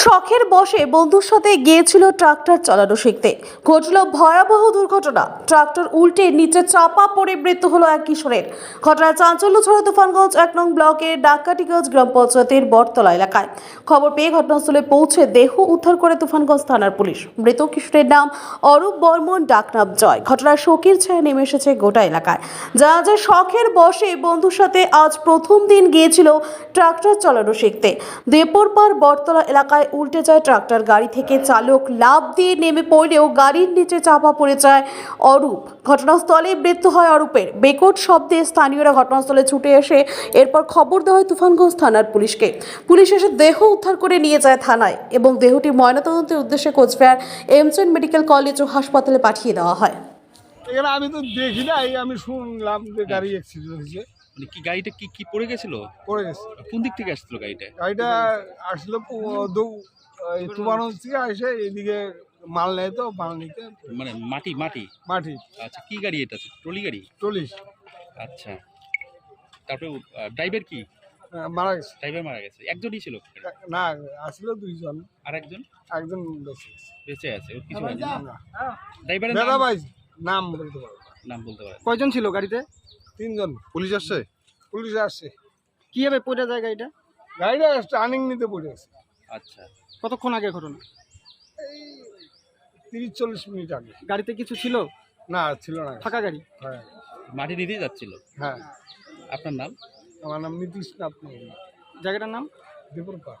শখের বসে বন্ধুর সাথে গিয়েছিল ট্রাক্টর চালানো শিখতে। ঘটল ভয়াবহ দুর্ঘটনা। ট্রাক্টর উল্টে নিচে চাপা পড়ে মৃত্যু হলো এক কিশোরের। ঘটনায় চাঞ্চল্য ছড়া তুফানগঞ্জ এক নং ব্লকের ডাকাটিগঞ্জ গ্রাম পঞ্চায়েতের বটতলা এলাকায়। খবর পেয়ে ঘটনাস্থলে পৌঁছে দেহ উদ্ধার করে তুফানগঞ্জ থানার পুলিশ। মৃত কিশোরের নাম অরূপ বর্মন ডাকনাম জয়। ঘটনার শোকের ছায়া নেমে এসেছে গোটা এলাকায়। যা যা শখের বসে বন্ধুর সাথে আজ প্রথম দিন গিয়েছিল ট্রাক্টর চালানো শিখতে। দেপরপার বটতলা এলাকায় উল্টে যায়, ট্রাক্টর, গাড়ি থেকে চালক লাভ দিয়ে নেমে পড়লেও গাড়ির নিচে চাপা পড়ে যায় অরূপ। ঘটনাস্থলে মৃত্যু হয় অরূপের। বেকট শব্দে স্থানীয়রা ঘটনাস্থলে ছুটে এসে এরপর খবর দেওয়া হয় তুফানগঞ্জ থানার পুলিশকে। পুলিশ এসে দেহ উদ্ধার করে নিয়ে যায় থানায় এবং দেহটি ময়নাতদন্তের উদ্দেশ্যে কোচবিহার এমসেন মেডিকেল কলেজ ও হাসপাতালে পাঠিয়ে দেওয়া হয়। আমি তো দেখি নাই, আমি শুনলাম যে গাড়ি অ্যাক্সিডেন্ট হয়েছে। কি গাড়িটা কি কি পড়ে গেছিল? পড়ে গেছে। কোন দিক থেকে আসছিল গাড়িটা? গাড়িটা আসলে তুমারগঞ্জ থেকে এসে এইদিকে মাল নেয় তো মাল নিতে। মানে মাটি মাটি? মাটি। আচ্ছা কি গাড়ি এটা? ট্রলি গাড়ি? চল্লিশ আচ্ছা। তারপরে ড্রাইভার কি? মারা গেছে। ড্রাইভার মারা গেছে। একজনই ছিল? না আসলে দুইজন। আর একজন একজন বেঁচে আছে ওর কিছু। ড্রাইভারের দাদা নাম? ভাই নাম বলতে পারব নাম বলতে পারেন কয়জন ছিল গাড়িতে? তিনজন। পুলিশ আসছে? পুলিশ আসছে। কীভাবে পড়ে যায় গাড়িটা? গাড়িটা টার্নিং নিতে পড়ে গেছে। আচ্ছা। কতক্ষণ আগে ঘটনা? এই তিরিশ চল্লিশ মিনিট আগে। গাড়িতে কিছু ছিল? না ছিল না। ফাঁকা গাড়ি? হ্যাঁ। মাটি নিতেই যাচ্ছিল? হ্যাঁ। আপনার নাম? আমার নাম নীতিশ নাথ জায়গাটার নাম? দেপুর পাড়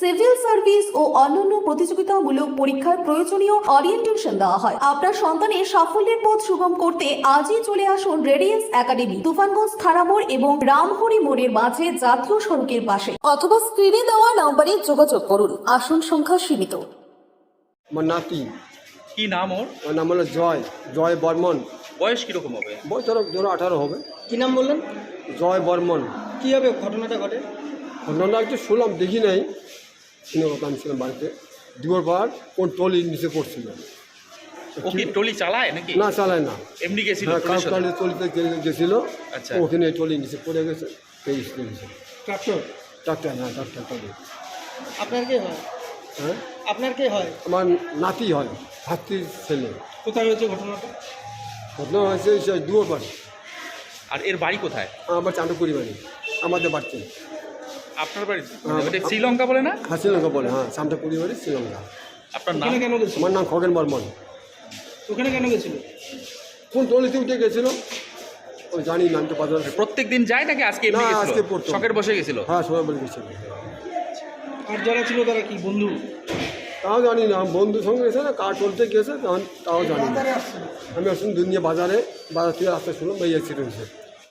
সিভিল সার্ভিস ও অন্যান্য প্রতিযোগিতামূলক পরীক্ষার প্রয়োজনীয় অরিয়েন্টেশন দেওয়া হয়। আপনার সন্তানের সাফল্যের পথ সুগম করতে আজই চলে আসুন রেডিয়েন্স একাডেমি তুফানগঞ্জ থানামোড় এবং রামহরি মোড়ের মাঝে জাতীয় সড়কের পাশে। অথবা স্ক্রিনে দেওয়া নাম্বারে যোগাযোগ করুন। আসন সংখ্যা সীমিত। আমার নাতি কি? নাম ওর? ওর নাম হলো জয়। জয় বর্মন। বয়স কীরকম হবে? বয়স ধরো ধরো আঠারো হবে। কি নাম বললেন? জয় বর্মন। কীভাবে ঘটনাটা ঘটে? ঘটনাটা একটু শুনলাম দেখি নাই। শুনে কথা আমি ছিলাম বাড়িতে। দুবার পর কোন টলির নিচে পড়ছিল। ও কি চালায় নাকি? না চালায় না। এমনি গেছিল হ্যাঁ? কাউকালি টলিতে গেছিল আচ্ছা। ওখানে টলির নিচে পড়ে গেছে স্কুলে গেছে। ট্রাক্টর? ডাক্তার হ্যাঁ ডাক্তার টলি আপনার কে হয়? হ্যাঁ? আপনার কে হয়? আমার নাতি হয় ভাতির ছেলে। কোথায় হয়েছে ঘটনাটা? ঘটনা হয়েছে সেই দুবার আর এর বাড়ি কোথায়? আমার চাঁদপুরি বাড়ি আমাদের বাড়িতে। আপনার বাড়ি হ্যাঁ। শ্রীলঙ্কা বলে না? হ্যাঁ শ্রীলঙ্কা বলে হ্যাঁ চাঁদপুরি বাড়ি শ্রীলঙ্কা। আপনার নাম? কেন গেছিল? আমার নাম খগেন বর্মন। ওখানে কেন গেছিল? কোন টলিতে উঠে গেছিল? ওই জানি নামটা পাতা প্রত্যেক দিন যায় নাকি আজকে না, আজকে প্রথম। শখের বসে গেছিল? হ্যাঁ সবাই বলে গেছিল। আর যারা ছিল তারা কি বন্ধু? তাও জানি না বন্ধুর সঙ্গে গেছে না কার টলতে গেছে তখন তাও জানি না। আমি আসুন দুনিয়া বাজারে বাজার থেকে রাস্তা শুনলাম ভাই অ্যাক্সিডেন্ট হয়েছে